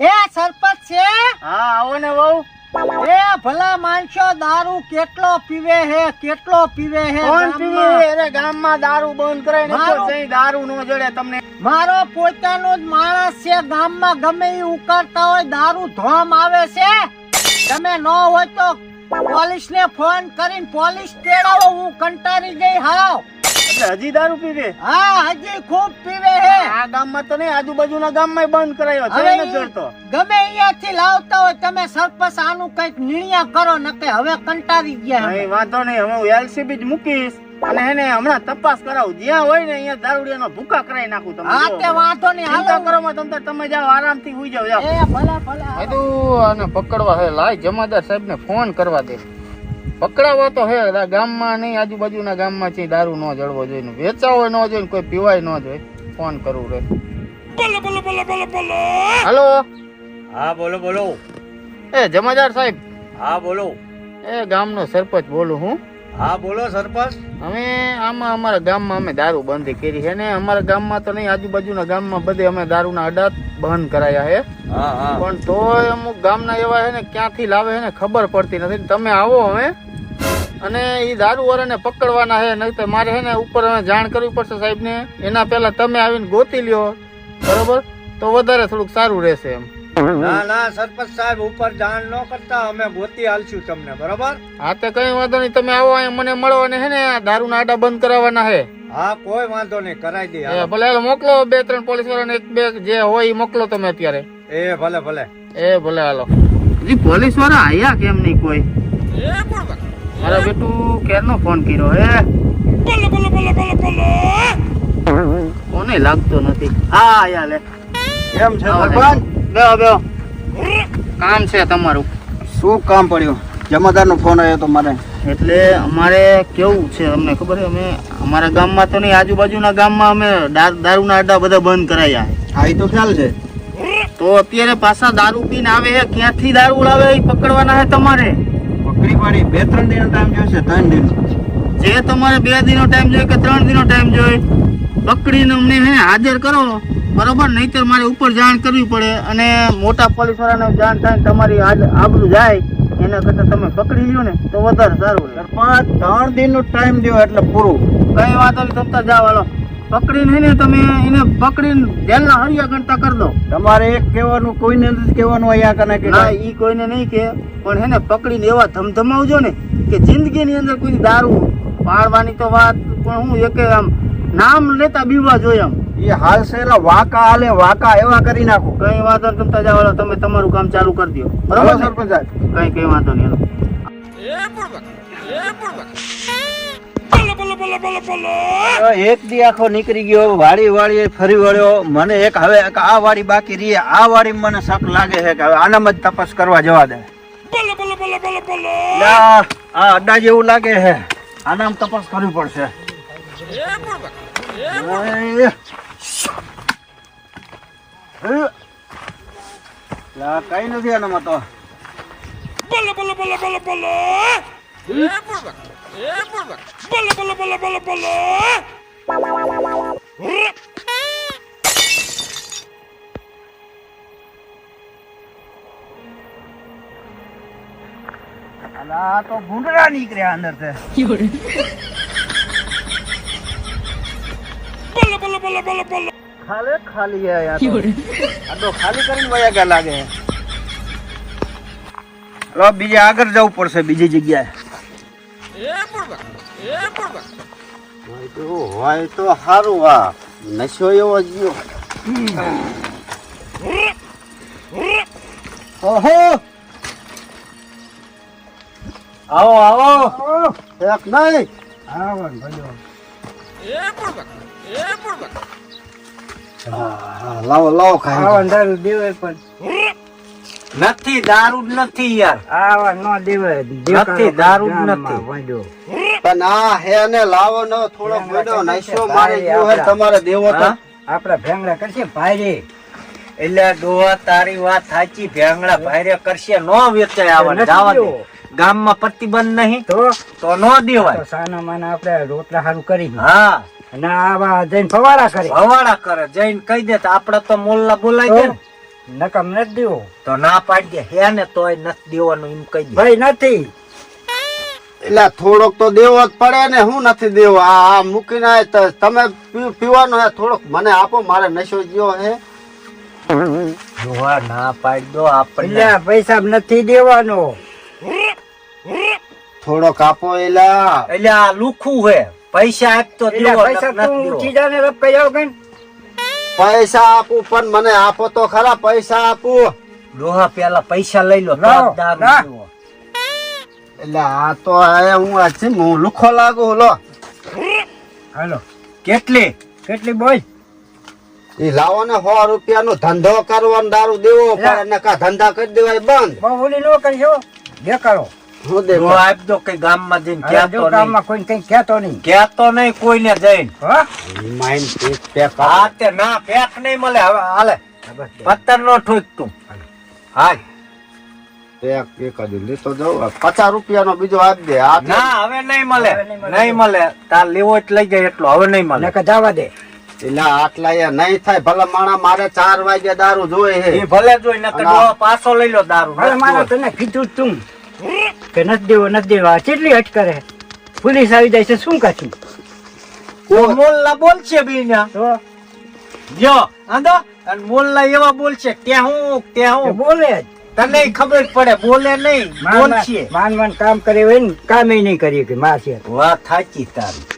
એ સરપંચ છે? હા આવો ને વહુ. એ ભલા માણસો દારૂ કેટલો પીવે હે કેટલો પીવે હે કોણ? પીવે? અરે ગામમાં દારૂ બંધ કરે ને તો સહી દારૂ નો જડે તમને. મારો પોતાનો જ માણસ છે ગામમાં ગમે એ ઉકાળતા હોય દારૂ ધોમ આવે છે. તમે ન હોય તો પોલીસ ને ફોન કરીને પોલીસ તેડાવો હું કંટાળી ગઈ હાવ. એટલે હજી દારૂ પીવે હા હજી ખૂબ પીવે હે. આ ગામમાં તો નહીં આજુબાજુના ગામમાં બંધ કરાયો છે ને જડતો ગમે અહીંયાથી લાવતા હોય તમે સરપંચ આનું કંઈક નિર્ણય કરો નકે હવે કંટાળી ગયા. નહીં વાંધો નહીં હવે હું એલસીબી જ મૂકીશ. અને એને હમણાં તપાસ કરાવું. જ્યાં હોય ને અહીંયા દારૂડિયાનો ભૂકા કરાવી નાખું તમે હા. તે વાંધો નહીં. હાલો. કરો માં તમ તમે જાઓ આરામથી હુઈ જાઓ જાઓ. એ ભલે ભલે. બધું આને પકડવા હે. લાય જમાદાર સાહેબને ફોન કરવા દે. પકડાવો તો હે. આ ગામમાં નહીં આજુબાજુના ગામમાં છે દારૂ ન જળવો જોઈએ ને. વેચાવો ન જોઈએ ને કોઈ પીવાય ન જોઈએ. ફોન કરવું રે. હાલો. હા બોલો બોલો. એ જમાદાર સાહેબ. હા બોલો. એ ગામનો સરપંચ બોલું હું. હા બોલો સરપંચ. અમે આમાં અમારા ગામમાં અમે દારૂ બંધી કરી છે ને અમારા ગામમાં તો નહીં આજુબાજુના ગામમાં બધે અમે દારૂના અડા બંધ કરાયા છે. પણ તોય અમુક ગામના એવા છે ને ક્યાંથી લાવે છે ને ખબર પડતી નથી. તમે આવો હવે. અને એ દારૂ વાળાને પકડવાના છે નહીં તો મારે છે ને ઉપર અમે જાણ કરવી પડશે સાહેબને. એના પહેલા તમે આવીને ગોતી લ્યો. બરોબર? તો વધારે થોડુંક સારું રહેશે એમ. ના ના સરપંચ સાહેબ ઉપર જાણ ન કરતા અમે ગોતી હાલશું તમને બરોબર? હા તે કઈ વાંધો નહીં તમે આવો અહીંયા મને મળો અને છે ને આ દારૂના આડા બંધ કરાવવાના છે હા કોઈ વાંધો નહીં કરાઈ દે હા ભલે હાલો મોકલો બે ત્રણ પોલીસ વાળાને એક બે જે હોય એ મોકલો તમે અત્યારે. એ ભલે ભલે. એ ભલે હાલો. જી પોલીસવાળા આયા કેમ નહીં કોઈ? મારા બેટું ક્યારનો ફોન કર્યો હે? કોને લાગતો નથી? હા આયા લે. કેમ છે સરપંચ? બેહો બેહો કામ છે તમારું. શું કામ પડ્યું? જમાદાર નો ફોન આવ્યો તો એટલે અમારે કેવું છે અમને ખબર છે? અમે અમારા ગામમાં તો નહીં આજુબાજુના ગામમાં અમે દારૂના અડ્ડા બધા બંધ કરાયા. હા એ તો ખ્યાલ છે. તો અત્યારે પાછા દારૂ પીને આવે છે? ક્યાંથી દારૂ લાવે એ પકડવાના છે તમારે? પકડી પાડી બે ત્રણ દિનનો ટાઈમ જોઈશે ત્રણ દિન. જે તમારે બે દિનો ટાઈમ જોઈએ કે ત્રણ દિનો ટાઈમ જોઈએ? પકડીને અમને હે હાજર કરો. બરોબર? નહીતર મારે ઉપર જાણ કરવી પડે અને મોટા પોલીસવાળાને જાણ થાય તમારી આબરૂ જાય એના કરતાં તમે પકડી લ્યો ને તો વધારે સારું સરપંચ ત્રણ દિનનો ટાઈમ દો એટલે પૂરું. કઈ વાંધો નહીં તમતા જાઓ હાલો. પકડીને નહીં ને તમે એને પકડીને જેલના હરિયા ગણતા કરી દો. તમારે એક કહેવાનું કોઈને નથી કહેવાનું અહીંયા કને કે ના એ કોઈને નહીં કે પણ એને પકડીને એવા ધમધમાવજો ને કે જિંદગીની અંદર કોઈ દારૂ પાડવાની તો વાત પણ હું એક આમ નામ લેતા બીવા જોઈએ આમ. એ હાલ સેલા વાકા હાલે વાકા એવા કરી નાખો. કઈ વાંધો નહીં તમતા જાઓ હાલો, તમે તમારું કામ ચાલુ કરી દો બરાબર? સરપંચ સાહેબ. કઈ કઈ વાંધો નહીં એક દી આખો નીકળી ગયો વાડી વાડી ફરી વળ્યો. મને એક હવે આ વાડી બાકી રહી આ વાડી મને શક લાગે છે કે હવે આનામાં જ તપાસ કરવા જવા દે. લા, આ અડા જેવું લાગે છે. આનામાં તપાસ કરવી પડશે. એ. એ. લા, કઈ નથી આનામાં તો અલા, આ તો ભૂંડરા નીકળ્યા અંદર ખાલી ખાલી હે યાર તો. આ તો ખાલી કરીને વયા ગયા લાગે લો બીજે આગળ જવું પડશે બીજી જગ્યાએ હોય તો હોય તો સારું આ નશો એવો ગયો ઓહો આવો આવો એક નહીં આવો ને ભલો હા, હા, લાવો લાવો ખાઈ દારૂ દેવે પણ નથી દારૂ નથી યાર. આવા ન દેવે નથી, દારૂ નથી. વાંડો પણ આ હે ને લાવો ને થોડો મોડો નાઈશો મારે જો હે તમારે દેવો તો. આપડા ભેંગડા કરશે ભાઈ એટલે ડોહા તારી વાત સાચી ભેંગડા ભાઈ કરશે. નો વેચાય આવવા જવા દે. ગામમાં પ્રતિબંધ નહીં તો? તો નો દેવાય. સાના માના આપણે રોટલા સારું કરી હા. અને આવા જઈને ફવારા કરે. કરે. જઈને કહી દે તો આપડે તો મોલ્લા બોલાઈ દે ને. નકમ નથી દેવો. તો ના પાડી દે. હે ને તોય નથી દેવાનું એમ કહી દે. ભાઈ નથી. એટલે થોડોક તો દેવો જ પડે ને હું નથી દેવો? આ આ મૂકીને તમે પી- પીવાનો હે થોડોક? મને આપો મારે નશો ગયો હે. જોવા ના પાડી દો આપણને. પૈસા નથી દેવાનો. થોડોક આપો એલા. એટલે આ લુખું હે. પૈસા આપ તો એટલે દેવો પૈસા આપું પણ મને આપો તો ખરા પૈસા આપું. ડોહા પેલા પૈસા લઈ લો. એટલે આ તો હું આ છે હું લુખો લાગુ લો. હાલો. કેટલી? કેટલી બોલ? એ લાવો ને સો રૂપિયા નો ધંધો કરવાનો દારૂ દેવો પડે ને કા ધંધા કરી દેવાય બંધ. બહુ ઓલી નો કરશો દેખાડો. હું દે ડોહા આપ દો કઈ ગામમાં જઈને કહેતો ગામમાં કોઈ કઈ કહેતો નહીં. કહેતો નહીં કોઈને જઈને. હા? માઇન્ડ પેક પેક હા તે ના પેક નહીં મળે. હવે હાલે. પત્તર નો ઠોક તું. હાલ. પેક પેક લેતો જાઉં. પચાસ રૂપિયા નો બીજો આપી દે. આ ના હવે નહીં મળે. નહીં મળે. તાર લેવો જ લઈ જાય એટલો. હવે નહીં મળે. જવા દે. એટલે આટલા એ નહીં થાય. ભલે માણા મારે ચાર વાગે દારૂ જોઈએ એ ભલે જોઈ નકર પાછો લઈ લો દારૂ મારે તને કીધું જ તું. કે નથી દેવો નથી દેવા. કેટલી અટ કરે? પોલીસ આવી જાય છે શું કાચું. મોલ્લા બોલશે બીના. તો? જો આંધો. અને મોલ્લા એવા બોલશે કે હું કે હું બોલે જ. તને ખબર પડે બોલે નહીં બોલશે. માન માન કામ કરે હોય ને કામે નહીં કરીએ કે માર છે. વાત સાચી તારી.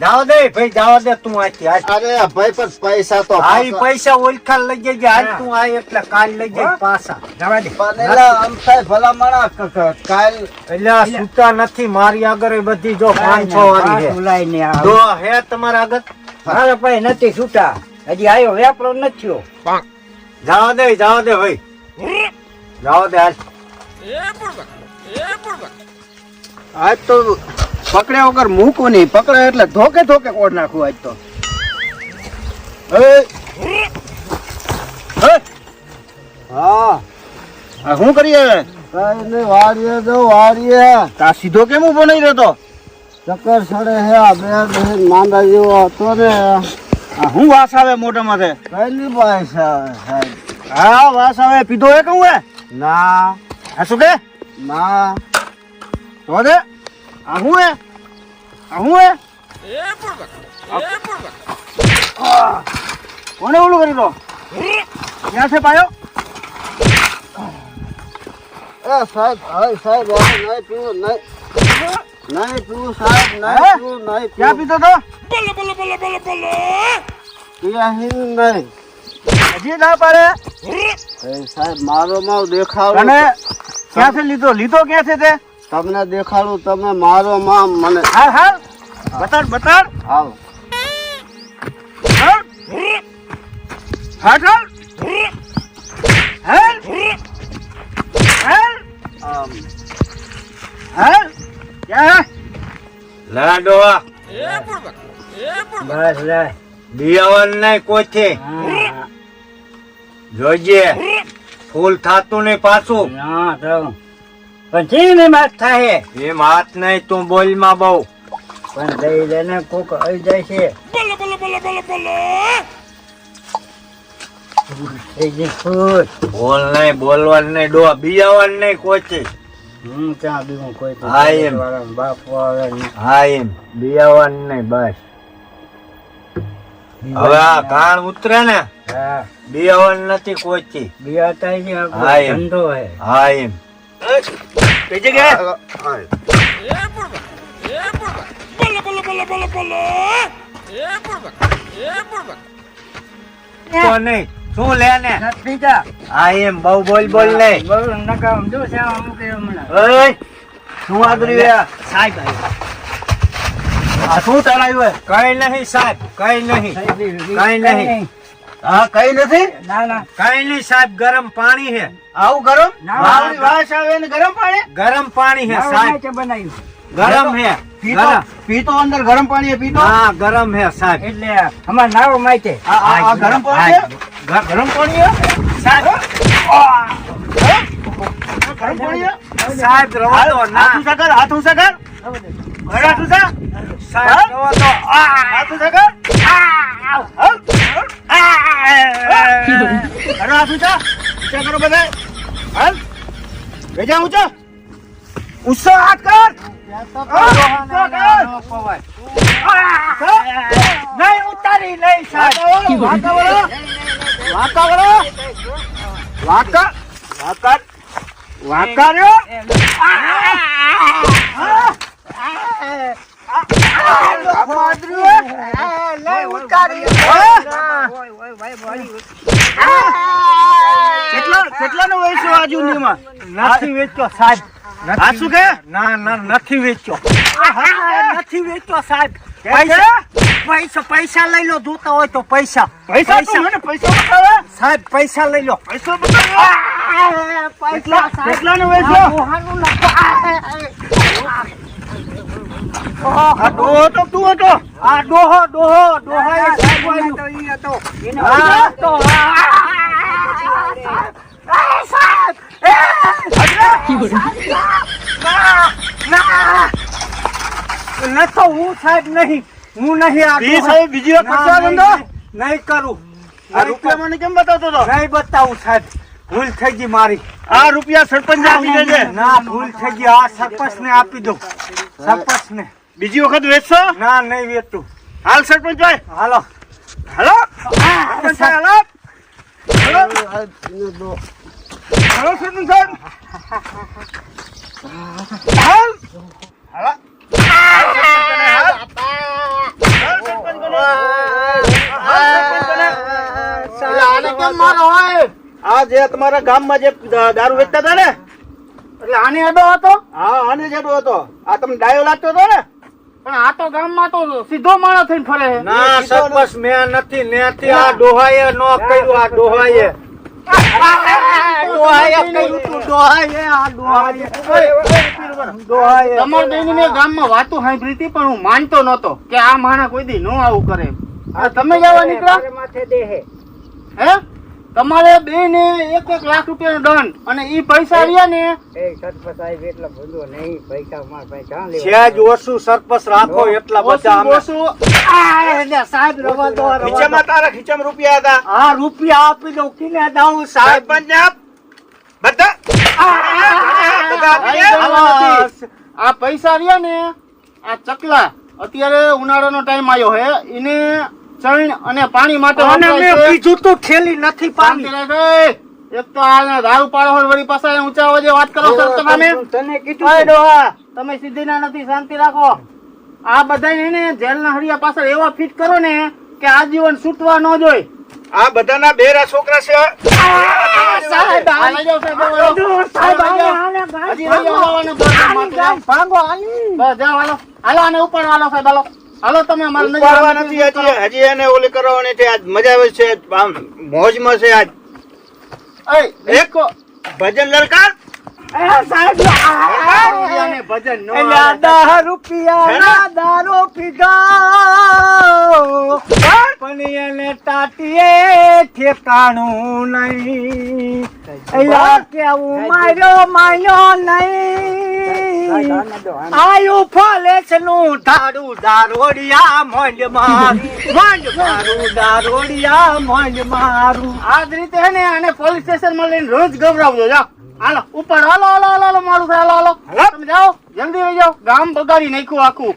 જાવ દે ભાઈ જાવ દે તું આથી અરે ભાઈ પણ પૈસા તો આ પૈસા ઓળખા લઈ જજે આજ તું આ એટલે કાલ લઈ જઈ પાછા. જવા દે. પણ આમ થાય ભલા માણા ક- ક- કાલ એટલે આ સૂતા નથી મારી આગળ બધી જો પાંચ છ વાળી છે. ને હે તમારા આગળ? મારા ભાઈ નથી છૂટા હજી આવ્યો વેપરો નથી થયો. જાવ દે જાવ દે ભાઈ. જાવ દે આજ આજ તો પકડ્યા વગર મૂકવું નહીં. પકડે એટલે ધોકે ધોકે કોડ નાખું આજ તો. હા? શું કરીએ? કઈ નહીં વાળીએ જો વાળીએ તા સીધો કેમ ઊભો નહીં રહેતો? ચક્કર સડે હે આ બે બે માંદા જેવો હતો ને. શું વાસ આવે મોઢામાંથી કઈ નહીં પૈસા સાહેબ. હા વાસ આવે. પીધો હે કહું હે ના. હા શું કે? ના. તો દે. આ હે આ શું હે? આ, કોને ઓલું કરી દો ક્યાં છે પાયો? એ સાહેબ હવે સાહેબ નહીં પીવું નહીં નહીં પીવું સાહેબ હે? નહીં પીવું. નહીં ક્યાં પીધો તો? પીયા હી નહીં હજી ના પાડે? સાહેબ મારો માવ દેખાડો. અને ક્યાંથી લીધો? લીધો ક્યાંથી તે? તમને દેખાડું તમે મારો માં મને હા હા બતાડ બતાડ. આવો હાલ. હાલ હાલ. હાલ. આમ. હાલ. ક્યાં? હે બસ લે. બિયાવન નહીં કોઈથી હા, જોજે. ફૂલ થાતું નહીં પાછું. હા તો પણ વાત ને માત થાય એ માત નહીં તું બોલમાં બહુ. પણ દઈ દે ને કોક આવી જાય છે. બોલ નહીં બોલવાનું નહીં ડોહા બિયાવન નહીં કોચી. હું ક્યાં બીજું કોઈ તો હા, એમ. બાપ આવે. હા એમ. બિયાવન નહીં બસ. હવે આ કાણ ઉતરે ને હા. બિયાવન નથી કોચી. બિયા થાય છે આપણો હા, એમ. ધંધો હે હા એમ કઈ જગ્યાએ હા. તો નહીં શું લે ને નથી પીતા હા એમ બહુ બોલ બોલ નહીં બહુ નકામ જો છે આમ મૂકે હમણાં ઓય શું આદરી હે સાહેબ આવ્યો. આ શું તણાયું હે કઈ નહીં સાહેબ કઈ નહીં સાહેબ, એ- એ- કાંઈ નહીં. હા કઈ નથી ના ના કઈ નહીં સાહેબ ગરમ પાણી છે આવું ગરમ? ના, વાસ આવે ને ગરમ પાણી? ગરમ પાણી હે સાહેબ. બનાવ્યું. ગરમ હે પીતો પીતો અંદર ગરમ પાણી હે પીતો? હા ગરમ હે સાહેબ. એટલે અમાર નાવ માઈતે આ ગરમ પાણી ગરમ પાણી હે? સાહેબ. ગરમ પાણી સાહેબ રવો તો ના. ઊંચા સગર હાથ સગર કર. હાથ ઊંચા સાહેબ રવો તો આ. હાથ ઊંચા કર. આ, આ, આ, કરો આ ઊંચા ઊંચા કરો બધા હાલ વેજા ઊંચા ઊંચો હાથ કર નહીં ઉતારી નહીં સાહેબ વાંકા વળો વાંકા વળો વાંકા વાંકા વાંકા રહ્યો નહીં ઉતારી કેટલા કેટલાનો વેચ્યો આજુ નીમાં નથી વેચ્યો સાહેબ. આ શું કે? ના ના નથી વેચ્યો. નથી વેચ્યો સાહેબ. પૈસા? પૈસા પૈસા લઈ લો જોતા હોય તો પૈસા. પૈસા મને પૈસા બતાવે? સાહેબ પૈસા લઈ લો. પૈસા બતાવે? પૈસા કેટલાનો વેચો આ ડોહો તો તું હતો? આ ડોહો ડોહો ડોહો. એ સાહેબ તો નતો હું સાહેબ નહીં હું નહીં આ ઈ સાહેબ બીજી નહીં, કરું આ રૂપિયા મને કેમ બતાવતો તો નહીં બતાવું સાહેબ ભૂલ થઈ ગઈ મારી આ રૂપિયા સરપંચ આપી દેજે ના ભૂલ થઈ ગઈ આ સરપંચ ને આપી દો સરપંચ ને બીજી વખત વેચશો ના નહીં વેચતું હાલ સરપંચ ભાઈ હાલો હાલો હાલો હાલો મારો હોય આ જે તમારા ગામમાં જે દારૂ વેચતા હતા ને એટલે આને અડો હતો હા આને જેડો હતો આ તમને ડાયો લાગતો હતો ને પણ આ તો ગામમાં તો સીધો માણસ થઈને ફરે છે. ના સરપંચ મેં નથી નેથી આ ડોહાએ નો કર્યું આ ડોહાએ ગામમાં વાતો સાંભળી હતી પણ હું માનતો નતો કે આ માણસ કોઈ દી નો આવું કરે. તમે જવા નીકળ્યા હે? તમારે બે ને એક એક લાખ રૂપિયાનો દંડ અને ઈ પૈસા રહ્યા ને ઓછું સરપંચ રાખો એટલા બધા અમે ઓછું આ સાહેબ રવા દો. ખીચામાં તારા ખીચામાં રૂપિયા હતા આ રૂપિયા આપી દઉં કિને દઉં સાહેબ પંજાબ બધા. આ પૈસા રહ્યા ને આ ચકલા અત્યારે ઉનાળાનો ટાઈમ આવ્યો હે એને ચણ અને પાણી માટે અને મેં. કીધું તું ખેલી નથી એ. એક તો આ દારૂ પાડો હોય વળી પાછા ઊંચા અવાજે વાત કરો સર તમે. તને ઓય ડોહા, તમે સીધી ના નથી શાંતિ રાખો. આ બધા ને જેલના હરિયા પાછળ એવા ફિટ કરો ને કે આજીવન છૂટવા ન જોઈ આ બધાના બેરા છોકરા છે. સાહેબ હાલો આને ઉપર વાલો સાહેબ હાલો. હાલો તમે અમારે ઉપાડવા નથી હજી હજી એને ઓલી કરવાની છે આજ મજા આવે છે આમ મોજમાં છે આજ. એય, એક ભજન લલકાર એ સાહેબ રૂપિયાને ભજન ન એલા આવે. દહ રૂપિયા ના? દારૂ પીધો પણ એને તાટીએ ઠેકાણું નહીં. કેવું માર્યો માયો નહીં. આયુ ફલેસનું ધારું દારોડિયા મંડ મારું મંડ મારું દારોડિયા મંડ મારું આ જ રીતે ને આને પોલીસ સ્ટેશનમાં લઈને રોજ ગભરાવજો. જા હાલો ઉપર હાલો હાલો હાલો મારું હાલો. હાલો. તમે જાઓ જલ્દી વહી જાઓ. ગામ બગાડી નાખ્યું આખું.